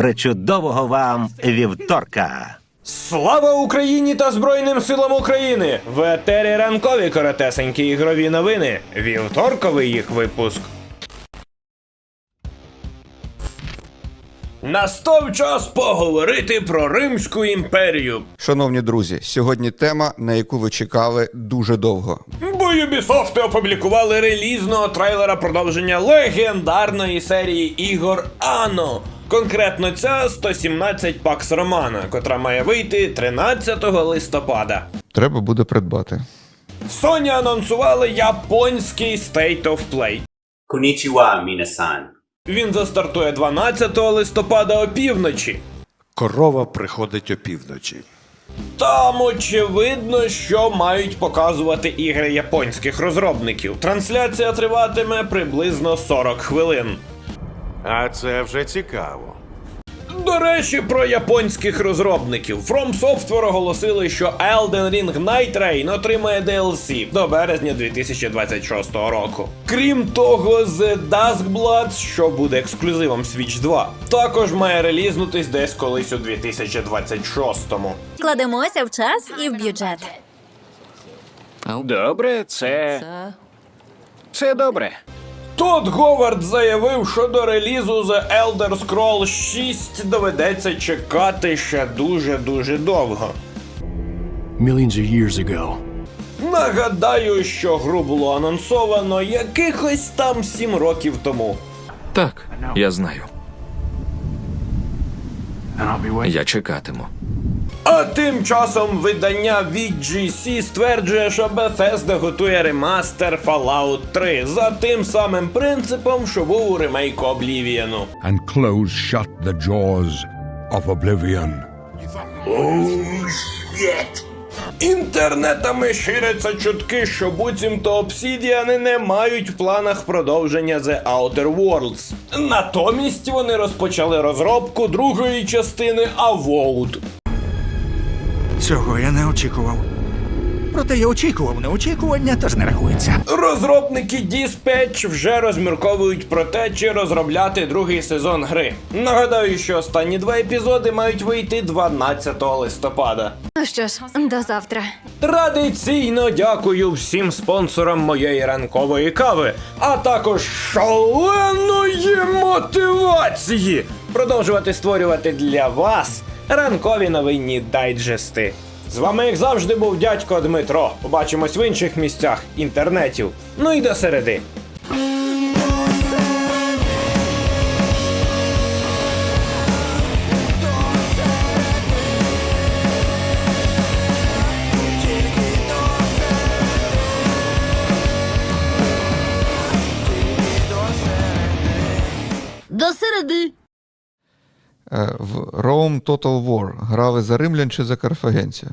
Причудового вам вівторка! Слава Україні та Збройним силам України! В етері ранкові коротесенькі ігрові новини. Вівторковий їх випуск. Настав час поговорити про Римську імперію. Шановні друзі, сьогодні тема, на яку ви чекали дуже довго. Бо Ubisoft опублікували релізного трейлера продовження легендарної серії ігор Ано. Конкретно ця 117 Пакс Романа, котра має вийти 13 листопада. Треба буде придбати. Sony анонсували японський State of Play. Konnichiwa, minasan. Він застартує 12 листопада опівночі. Корова приходить опівночі. Там очевидно, що мають показувати ігри японських розробників. Трансляція триватиме приблизно 40 хвилин. А це вже цікаво. До речі, про японських розробників. From Software оголосили, що Elden Ring Night Rain отримає DLC до березня 2026 року. Крім того, The Duskbloods, що буде ексклюзивом Switch 2, також має релізнутись десь колись у 2026-му. Кладемося в час і в бюджет. Добре, це. Це добре. Тодд Говард заявив, що до релізу The Elder Scrolls 6 доведеться чекати ще дуже-дуже довго. millions of years ago. Нагадаю, що гру було анонсовано якихось там 7 років тому. Так, я знаю. Я чекатиму. А тим часом видання VGC стверджує, що Bethesda готує ремастер Fallout 3 за тим самим принципом, що був у ремейку Oblivion. and close shut the jaws of oblivion. Інтернетами ширяться чутки, що буцімто Obsidian не мають в планах продовження The Outer Worlds. Натомість вони розпочали розробку другої частини Avowed. Цього я не очікував. Проте я очікував неочікування, тож не рахується. Розробники Dispatch вже розмірковують про те, чи розробляти другий сезон гри. Нагадаю, що останні два епізоди мають вийти 12 листопада. Ну що ж, до завтра. Традиційно дякую всім спонсорам моєї ранкової кави, а також шаленої мотивації продовжувати створювати для вас ранкові новинні дайджести. З вами, як завжди, був дядько Дмитро. Побачимось в інших місцях інтернетів. Ну і до середи. До середи. Е, В Rome Total War грали за римлян чи за карфагенця?